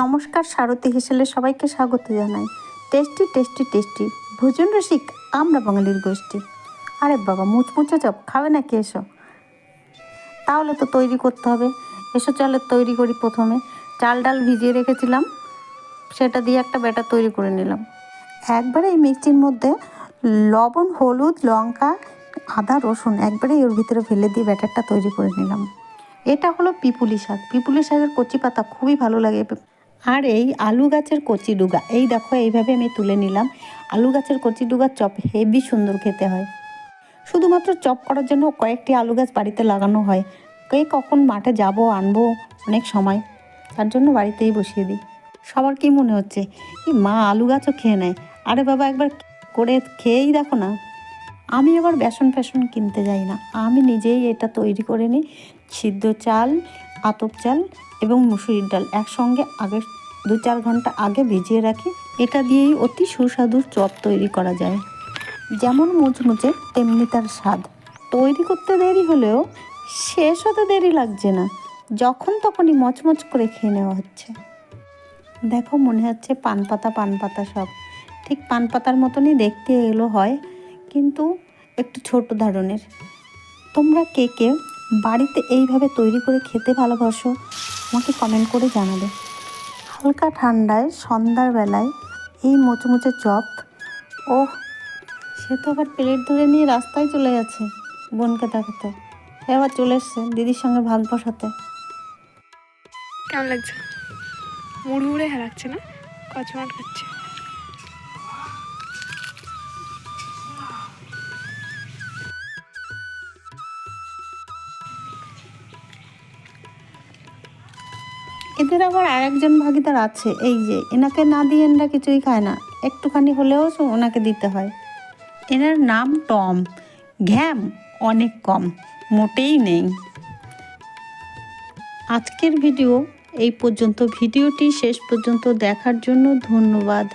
নমস্কার সারথী হিসেলে সবাইকে স্বাগত জানাই। টেস্টি টেস্টি টেস্টি ভোজন রসিক আমরা বাঙালির গোষ্ঠী। আরে বাবা, মুচমুচে চপ, খাবে নাকি এসো? তাহলে তো তৈরি করতে হবে। এসো চালের তৈরি করি প্রথমে। চাল ডাল ভিজিয়ে রেখেছিলাম। সেটা দিয়ে একটা ব্যাটার তৈরি করে নিলাম। একবারে এই মিক্সির মধ্যে লবণ, হলুদ, লঙ্কা, আদা, রসুন একবারে ওর ভিতরে ফেলে দিয়ে ব্যাটারটা তৈরি করে নিলাম। এটা হলো পিপুলি শাক। পিপুলি শাকের কচি পাতা খুবই ভালো লাগে। আর এই আলু গাছের কচি ডুগা, এই দেখো এইভাবে আমি তুলে নিলাম। আলু গাছের কচি ডুগার চপ হেভি সুন্দর খেতে হয়। শুধুমাত্র চপ করার জন্য কয়েকটি আলু গাছ বাড়িতে লাগানো হয়। কে কখন মাঠে যাব, আনব, অনেক সময়। তার জন্য বাড়িতেই বসিয়ে দিই। সবার কি মনে হচ্ছে? কি মা আলু গাছও খেয়ে নেয়? আরে বাবা, একবার করে খেয়েই দেখো না। আমি আবার বেসন ফ্যাসন কিনতে যাই না। আমি নিজেই এটা তৈরি করে নিই। সিদ্ধ চাল আতপ চাল এবং মুসুরির ডাল একসঙ্গে আগে দু চার ঘণ্টা আগে ভিজিয়ে রাখি। এটা দিয়েই অতি সুস্বাদু চপ তৈরি করা যায়। যেমন মুচমুচে, তেমনি তার স্বাদ। তৈরি করতে দেরি হলেও শেষ হতে দেরি লাগছে না। যখন তখনই মচমচ করে খেয়ে নেওয়া হচ্ছে। দেখো, মনে হচ্ছে পান পাতা পান পাতা সব। ঠিক পান পাতার মতনই দেখতে এগুলো হয়, কিন্তু একটু ছোট ধরনের। তোমরা কে কে বাড়িতে এইভাবে তৈরি করে খেতে ভালোবাসো, আমাকে কমেন্ট করে জানাবে। হালকা ঠান্ডায়, সন্ধ্যার বেলায়, এই মোচমুচে চপ ও সে তো আবার প্লেট ধরে নিয়ে রাস্তায় চলে যাচ্ছে বোনকে দেখাতে। আবার চলে এসছে দিদির সঙ্গে ভাগ বসাতে। কেমন লাগছে? মুড়মুড়ে হারাচ্ছে না? কচমাট খাচ্ছে। এদের আবার আরেকজন ভাগিদার আছে, এই যে, এনাকে না দিয়ে এনারা কিছুই খায় না, একটুখানি হলেও ওনাকে দিতে হয়। এনার নাম টম, ঘ্যাম অনেক কম, মোটেই নেই। আজকের ভিডিও এই পর্যন্ত, ভিডিওটি শেষ পর্যন্ত দেখার জন্য ধন্যবাদ।